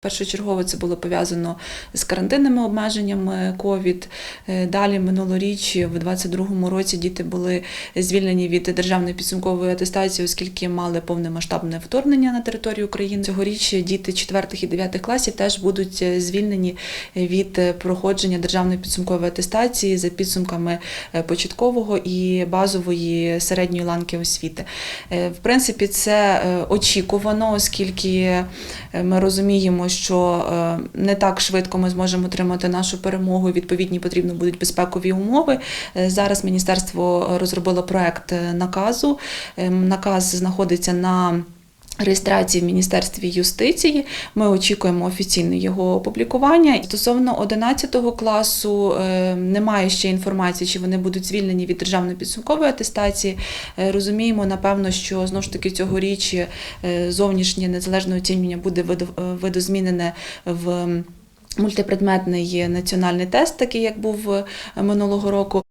Першочергово це було пов'язано з карантинними обмеженнями COVID. Е, Далі минулоріч, в 2022 році, діти були звільнені від державної підсумкової атестації, оскільки мали повномасштабне вторгнення на територію України. Цьогоріч діти 4 і 9 класів теж будуть е, звільнені від е, проходження державної підсумкової атестації за підсумками початкового і базової середньої ланки освіти. В принципі, це очікувано, оскільки ми розуміємо, що е, не так швидко ми зможемо отримати нашу перемогу. Відповідні потрібно будуть безпекові умови. Е, Зараз міністерство розробило проект е, наказу. Е, Наказ знаходиться на Реєстрації в Міністерстві юстиції ми очікуємо офіційне його опублікування. Стосовно 11 класу е, немає ще інформації, чи вони будуть звільнені від державної підсумкової атестації. Е, Розуміємо, напевно, що знову ж таки цьогоріч е, зовнішнє незалежне оцінювання буде видо- видозмінене в мультипредметний національний тест, такий як був минулого року.